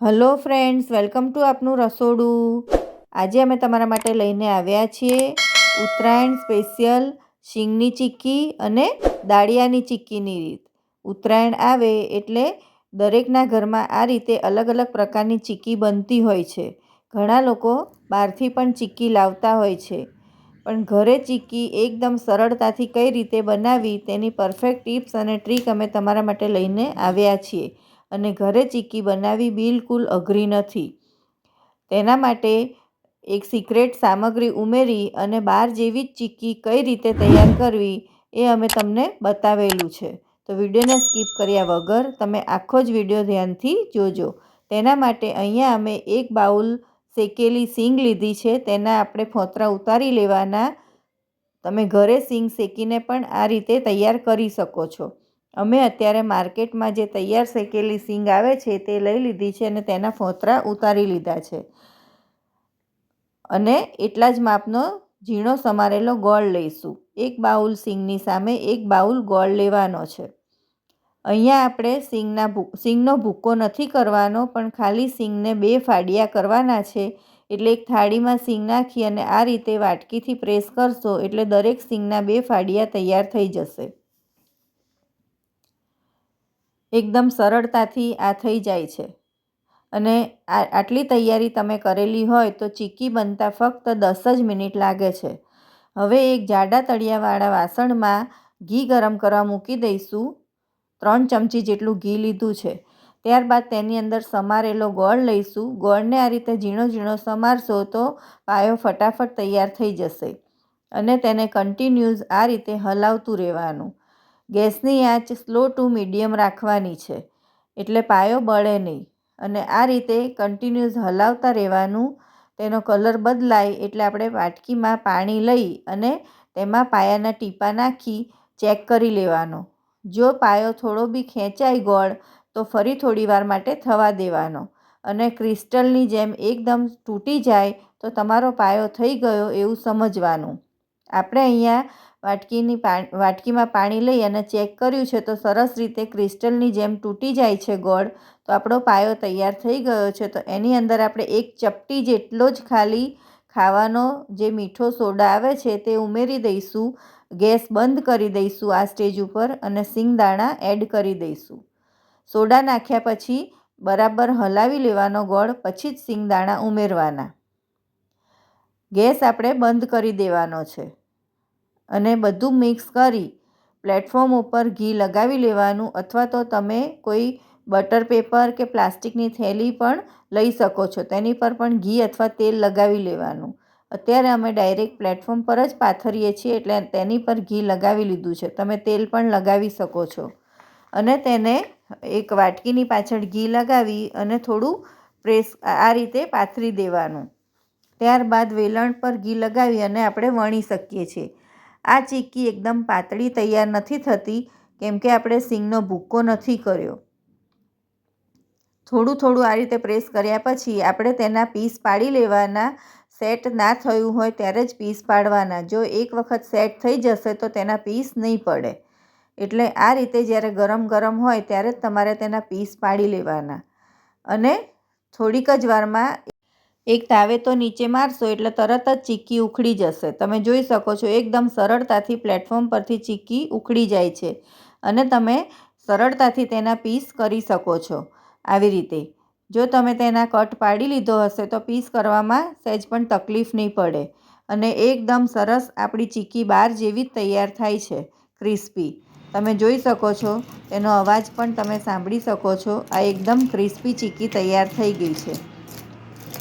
Hello friends, welcome to આપનું રસોડું. આજે અમે તમારા માટે લઈને આવ્યા છીએ ઉત્તરાયણ સ્પેશિયલ શીંગની ચીક્કી અને દાળિયાની ચીક્કીની રીત. ઉત્તરાયણ આવે એટલે દરેકના ઘરમાં આ રીતે અલગ અલગ પ્રકારની ચીક્કી બનતી હોય છે. ઘણા લોકો બહારથી પણ ચીક્કી લાવતા હોય છે. પણ ઘરે ચીક્કી એકદમ સરળતાથી કઈ રીતે બનાવી તેની પરફેક્ટ ટિપ્સ અને ટ્રીક અમે તમારા માટે લઈને આવ્યા છીએ. અને ઘરે ચીક્કી બનાવવી બિલકુલ અઘરી નથી. તેના માટે એક સિક્રેટ સામગ્રી ઉમેરી અને બહાર જેવી જ ચીક્કી કઈ રીતે તૈયાર કરવી એ અમે તમને બતાવેલું છે. તો વિડીયોને સ્કીપ કર્યા વગર તમે આખો જ વીડિયો ધ્યાનથી જોજો. તેના માટે અહીંયા અમે એક બાઉલ શેકેલી સિંગ લીધી છે. તેના આપણે ફોતરા ઉતારી લેવાના. તમે ઘરે સિંગ શેકીને પણ આ રીતે તૈયાર કરી શકો છો. અમે અત્યારે માર્કેટમાં જે તૈયાર શેકેલી સિંગ આવે છે તે લઈ લીધી છે અને તેના ફોતરા ઉતારી લીધા છે. અને એટલા જ માપનો ઝીણો સમારેલો ગોળ લઈશું. એક બાઉલ સિંગની સામે એક બાઉલ ગોળ લેવાનો છે. અહીંયા આપણે સિંગના સિંગનો ભૂક્કો નથી કરવાનો, પણ ખાલી સિંગને બે ફાડિયા કરવાના છે. એટલે એક થાળીમાં સિંગ નાખી અને આ રીતે વાટકીથી પ્રેસ કરશો એટલે દરેક સિંગના બે ફાડિયા તૈયાર થઈ જશે. એકદમ સરળતાથી આ થઈ જાય છે. અને આટલી તૈયારી તમે કરેલી હોય તો ચીક્કી બનતા ફક્ત દસ જ મિનિટ લાગે છે. હવે એક જાડા તળિયાવાળા વાસણમાં ઘી ગરમ કરવા મૂકી દઈશું. ત્રણ ચમચી જેટલું ઘી લીધું છે. ત્યારબાદ તેની અંદર સમારેલો ગોળ લઈશું. ગોળને આ રીતે ઝીણો ઝીણો સમારશો તો પાયો ફટાફટ તૈયાર થઈ જશે. અને તેને કન્ટિન્યુઝ આ રીતે હલાવતું રહેવાનું. ગેસની આંચ સ્લો ટુ મીડિયમ રાખવાની છે, એટલે પાયો બળે નહીં. અને આ રીતે કન્ટિન્યુઅસ હલાવતા રહેવાનું, તેનો કલર બદલાય એટલે આપણે વાટકીમાં પાણી લઈ અને તેમાં પાયાના ટીપા નાખી ચેક કરી લેવાનો. જો પાયો થોડો બી ખેંચાય ગોળ, તો ફરી થોડી વાર માટે થવા દેવાનો. અને ક્રિસ્ટલની જેમ એકદમ તૂટી જાય, તો તમારો પાયો થઈ ગયો એવું સમજવાનું. આપણે અહીંયા વાટકીની વાટકીમાં પાણી લઈ અને ચેક કર્યું છે તો સરસ રીતે ક્રિસ્ટલની જેમ તૂટી જાય છે ગોળ. તો આપણો પાયો તૈયાર થઈ ગયો છે તો એની અંદર આપણે એક ચપટી જેટલો જ ખાલી ખાવાનો જે મીઠો સોડા આવે છે તે ઉમેરી દઈશું. ગેસ બંધ કરી દઈશું આ સ્ટેજ ઉપર અને સિંગદાણા એડ કરી દઈશું. સોડા નાખ્યા પછી બરાબર હલાવી લેવાનો ગોળ, પછી જ સિંગદાણા ઉમેરવાના. ગેસ આપણે બંધ કરી દેવાનો છે. અને બધું મિક્સ કરી પ્લેટફોર્મ ઉપર ઘી લગાવી લેવાનું અથવા તો તમે કોઈ બટર પેપર કે પ્લાસ્ટિકની થેલી પણ લઈ શકો છો. તેની પર પણ ઘી અથવા તેલ લગાવી લેવાનું. અત્યારે અમે ડાયરેક્ટ પ્લેટફોર્મ પર જ પાથરીએ છીએ એટલે તેની પર ઘી લગાવી લીધું છે. તમે તેલ પણ લગાવી શકો છો. અને તેને એક વાટકીની પાછળ ઘી લગાવી અને થોડું પ્રેસ આ રીતે પાથરી દેવાનું. ત્યારબાદ વેલણ પર ઘી લગાવી અને આપણે વણી શકીએ છીએ. આ ચીક્કી એકદમ પાતળી તૈયાર નથી થતી, કેમ કે આપણે સિંગનો ભૂક્કો નથી કર્યો. થોડું થોડું આ રીતે પ્રેસ કર્યા પછી આપણે તેના પીસ પાડી લેવાના. સેટ ના થયું હોય ત્યારે જ પીસ પાડવાના. જો એક વખત સેટ થઈ જશે તો તેના પીસ નહીં પડે. એટલે આ રીતે જ્યારે ગરમ ગરમ હોય ત્યારે જ તમારે તેના પીસ પાડી લેવાના. અને થોડીક જ વારમાં એક તાવે તો નીચે મારશો એટલે તરત જ ચીક્કી ઉખડી જશે. તમે જોઈ શકો છો, એકદમ સરળતાથી પ્લેટફોર્મ પરથી ચીક્કી ઉખડી જાય છે અને તમે સરળતાથી તેના પીસ કરી શકો છો આવી રીતે. જો તમે તેના કટ પાડી લીધો હશે તો પીસ કરવામાં સહેજ પણ તકલીફ નહીં પડે અને એકદમ સરસ આપણી ચીક્કી બહાર જેવી જ તૈયાર થાય છે ક્રિસ્પી તમે જોઈ શકો છો, તેનો અવાજ પણ તમે સાંભળી શકો છો, આ એકદમ ક્રિસ્પી ચીક્કી તૈયાર થઈ ગઈ છે.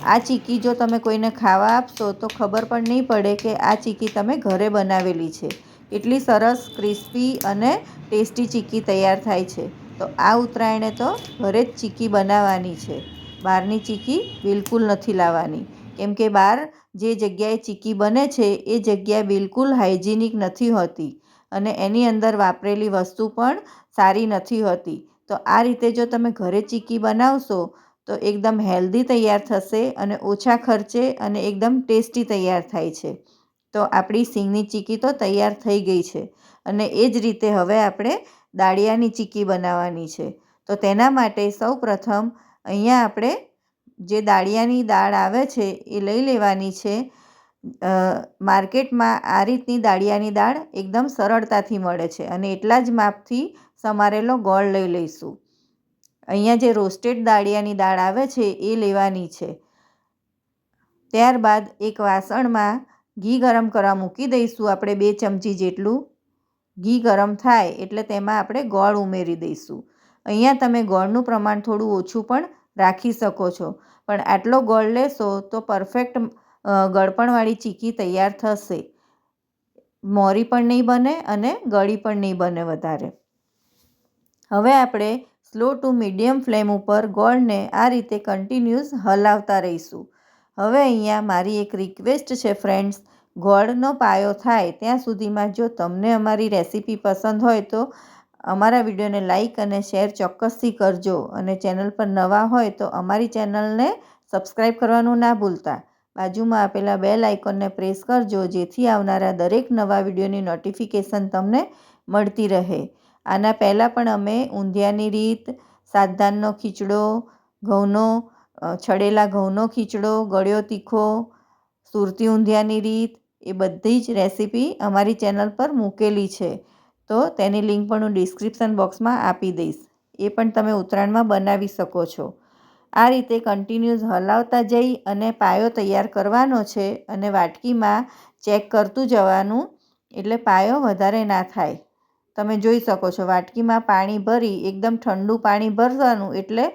આ ચીકી જો તમે કોઈને ખાવા આપશો તો ખબર પણ નહીં પડે કે આ ચીકી તમે ઘરે બનાવેલી છે. એટલી સરસ, ક્રિસ્પી અને ટેસ્ટી ચીકી તૈયાર થાય છે. તો આ ઉત્તરાયણે તો ઘરે જ ચીકી બનાવવાની છે. બહારની ચીકી બિલકુલ નથી લાવવાની. કેમ કે બહાર જે જગ્યાએ ચીકી બને છે, એ જગ્યા બિલકુલ હાઇજીનિક નથી હોતી અને એની અંદર વાપરેલી વસ્તુ પણ સારી નથી હોતી. તો આ રીતે જો તમે ઘરે ચીકી બનાવશો તો એકદમ હેલ્ધી તૈયાર થશે અને ઓછા ખર્ચે અને એકદમ ટેસ્ટી તૈયાર થાય છે. તો આપણી સિંગની ચીકી તો તૈયાર થઈ ગઈ છે અને એ જ રીતે હવે આપણે દાળિયાની ચીકી બનાવવાની છે. તો તેના માટે સૌ પ્રથમ અહીંયા આપણે જે દાળિયાની દાળ આવે છે એ લઈ લેવાની છે. માર્કેટમાં આ રીતની દાળિયાની દાળ એકદમ સરળતાથી મળે છે અને એટલા જ માપથી સમારેલો ગોળ લઈ લઈશું. અહીંયા જે રોસ્ટેડ દાળિયાની દાળ આવે છે, એ લેવાની છે. ત્યારબાદ એક વાસણમાં ઘી ગરમ કરવા મૂકી દઈશું આપણે બે ચમચી જેટલું. ઘી ગરમ થાય એટલે તેમાં આપણે ગોળ ઉમેરી દઈશું. અહીંયા તમે ગોળનું પ્રમાણ થોડું ઓછું પણ રાખી શકો છો. પણ આટલો ગોળ લેશો તો પરફેક્ટ ગળપણવાળી ચીકી તૈયાર થશે. મોરી પણ નહીં બને અને ગળી પણ નહીં બને વધારે. હવે આપણે સ્લો ટુ મીડિયમ ફ્લેમ ઉપર ગોળને આ રીતે કન્ટિન્યુઅસ હલાવતા રહીશું. હવે અહીંયા મારી એક રિક્વેસ્ટ છે ફ્રેન્ડ્સ, ગોળનો પાયો થાય ત્યાં સુધીમાં જો તમને અમારી રેસીપી પસંદ હોય તો અમારા વિડીયોને લાઇક અને શેર ચોક્કસથી કરજો અને ચેનલ પર નવા હોય તો અમારી ચેનલને સબસ્ક્રાઈબ કરવાનું ના ભૂલતા. બાજુમાં આપેલા બેલ આઇકોનને પ્રેસ કરજો જેથી આવનારા દરેક નવા વિડીયોની નોટિફિકેશન તમને મળતી રહે. આના પહેલાં પણ અમે ઊંધિયાની રીત, સાતધાનનો ખીચડો, ઘઉંનો છડેલા ઘઉંનો ખીચડો, ગળ્યો તીખો, સુરતી ઊંધિયાની રીત, એ બધી જ રેસીપી અમારી ચેનલ પર મૂકેલી છે. તો તેની લિંક પણ હું ડિસ્ક્રિપ્શન બોક્સમાં આપી દઈશ. એ પણ તમે ઉત્તરાયણમાં બનાવી શકો છો. આ રીતે કન્ટિન્યુઅસ હલાવતા જઈ અને પાયો તૈયાર કરવાનો છે અને વાટકીમાં ચેક કરતું જવાનું એટલે પાયો વધારે ના થાય. તમે જોઈ શકો છો, વાટકીમાં પાણી ભરી એકદમ ઠંડુ પાણી ભરવાનું એટલે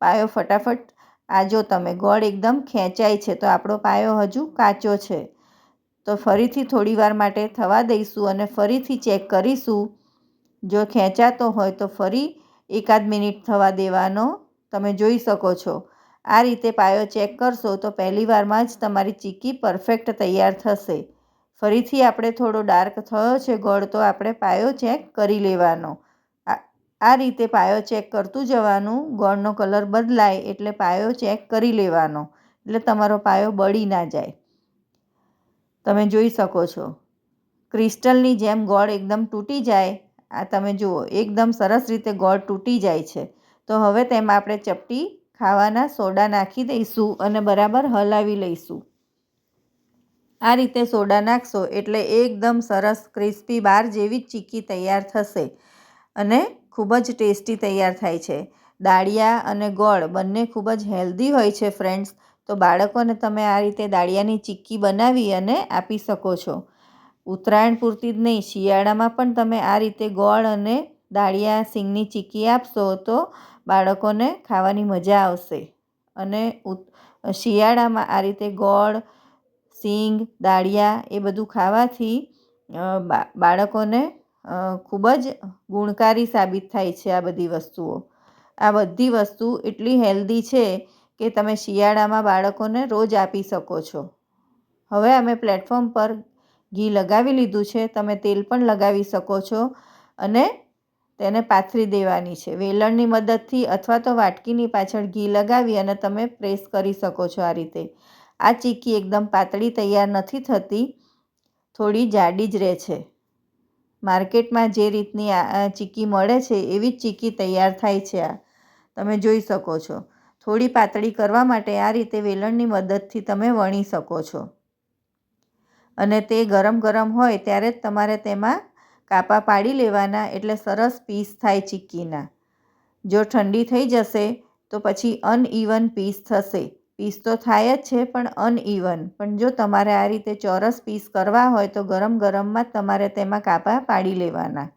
પાયો ફટાફટ, આ જો તમે ગોળ એકદમ ખેંચાય છે, તો આપણો પાયો હજુ કાચો છે. તો ફરીથી થોડીવાર માટે થવા દઈશું અને ફરીથી ચેક કરીશું. જો ખેંચાતો હોય તો ફરી એકાદ મિનિટ થવા દેવાનો, તમે જોઈ શકો છો. આ રીતે પાયો ચેક કરશો તો પહેલી વારમાં જ તમારી ચીક્કી પરફેક્ટ તૈયાર થશે. ફરીથી આપણે થોડો ડાર્ક થયો છે, ગોળ તો આપણે પાયો ચેક કરી લેવાનો. આ રીતે પાયો ચેક કરતું જવાનું, ગોળનો કલર બદલાય એટલે પાયો ચેક કરી લેવાનો, એટલે તમારો પાયો બળી ના જાય. તમે જોઈ શકો છો. ક્રિસ્ટલની જેમ ગોળ એકદમ તૂટી જાય. આ તમે જુઓ, એકદમ સરસ રીતે ગોળ તૂટી જાય છે. તો હવે તેમાં આપણે ચપટી ખાવાના સોડા નાખી દઈશું અને બરાબર હલાવી લઈશું. આ રીતે સોડા નાખશો એટલે એકદમ સરસ ક્રિસ્પી બાર જેવી જ ચીક્કી તૈયાર થશે અને ખૂબ જ ટેસ્ટી તૈયાર થાય છે. દાળિયા અને ગોળ બંને ખૂબ જ હેલ્ધી હોય છે ફ્રેન્ડ્સ. તો બાળકોને તમે આ રીતે દાળિયાની ચીક્કી બનાવી અને આપી શકો છો. ઉત્તરાયણ પૂરતી જ નહીં, શિયાળામાં પણ તમે આ રીતે ગોળ અને દાળિયા સિંગની ચીક્કી આપશો તો બાળકોને ખાવાની મજા આવશે. અને શિયાળામાં આ રીતે ગોળ સિંગ, દાળિયા એ બધું ખાવાથી બાળકોને ખૂબ જ ગુણકારી સાબિત થાય છે આ બધી વસ્તુઓ. આ બધી વસ્તુ એટલી હેલ્ધી છે કે તમે શિયાળામાં બાળકોને રોજ આપી શકો છો. હવે અમે પ્લેટફોર્મ પર ઘી લગાવી લીધું છે, તમે તેલ પણ લગાવી શકો છો અને તેને પાથરી દેવાની છે. વેલણની મદદથી અથવા તો વાટકીની પાછળ ઘી લગાવી અને તમે પ્રેસ કરી શકો છો આ રીતે. આ ચીક્કી એકદમ પાતળી તૈયાર નથી થતી, થોડી જાડી જ રહે છે. માર્કેટમાં જે રીતની આ ચીક્કી મળે છે, એવી જ ચીક્કી તૈયાર થાય છે આ. તમે જોઈ શકો છો. થોડી પાતળી કરવા માટે આ રીતે વેલણની મદદથી તમે વણી શકો છો. અને તે ગરમ ગરમ હોય ત્યારે જ તમારે તેમાં કાપા પાડી લેવાના એટલે સરસ પીસ થાય ચીક્કીના જો ઠંડી થઈ જશે તો પછી અનઇવન પીસ થશે. પીસ તો થાય જ છે, પણ અનઇવન. પણ જો તમારે આ રીતે ચોરસ પીસ કરવા હોય તો ગરમ ગરમમાં તમારે તેમાં કાપા પાડી લેવાના.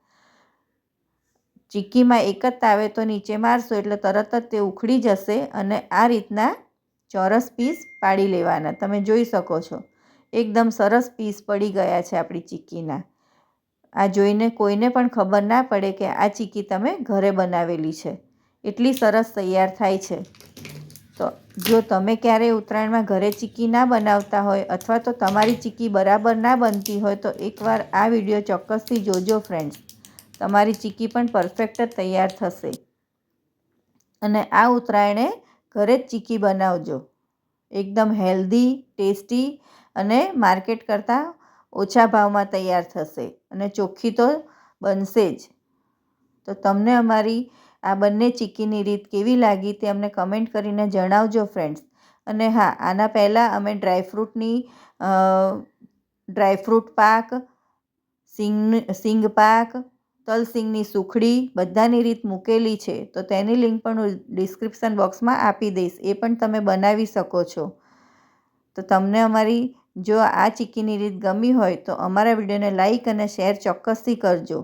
ચીક્કીમાં એક જ તાવે તો નીચે મારશો એટલે તરત જ તે ઉખડી જશે અને આ રીતના ચોરસ પીસ પાડી લેવાના. તમે જોઈ શકો છો. એકદમ સરસ પીસ પડી ગયા છે આપણી ચીક્કીના. આ જોઈને કોઈને પણ ખબર ના પડે કે આ ચીક્કી તમે ઘરે બનાવેલી છે. એટલી સરસ તૈયાર થાય છે. તો જો તમે ક્યારેય ઉત્તરાયણમાં ઘરે ચીકી ના બનાવતા હોય અથવા તો તમારી ચીકી બરાબર ના બનતી હોય તો એકવાર આ વીડિયો ચોક્કસથી જોજો ફ્રેન્ડ્સ તમારી ચીકી પણ પરફેક્ટ જ તૈયાર થશે. અને આ ઉત્તરાયણે ઘરે જ ચીકી બનાવજો. એકદમ હેલ્ધી ટેસ્ટી અને માર્કેટ કરતાં ઓછા ભાવમાં તૈયાર થશે અને ચોખ્ખી તો બનશે જ. તો તમને અમારી આ બંને ચીક્કીની રીત કેવી લાગી તે અમને કમેન્ટ કરીને જણાવજો ફ્રેન્ડ્સ અને હા, આના પહેલાં અમે ડ્રાયફ્રૂટની ડ્રાયફ્રૂટ પાક, સિંગ સિંગ પાક તલસિંગની સુખડી બધાની રીત મૂકેલી છે. તો તેની લિંક પણ હું ડિસ્ક્રિપ્શન બોક્સમાં આપી દઈશ. એ પણ તમે બનાવી શકો છો. તો તમને અમારી, જો આ ચીક્કીની રીત ગમી હોય તો અમારા વિડીયોને લાઇક અને શેર ચોક્કસથી કરજો.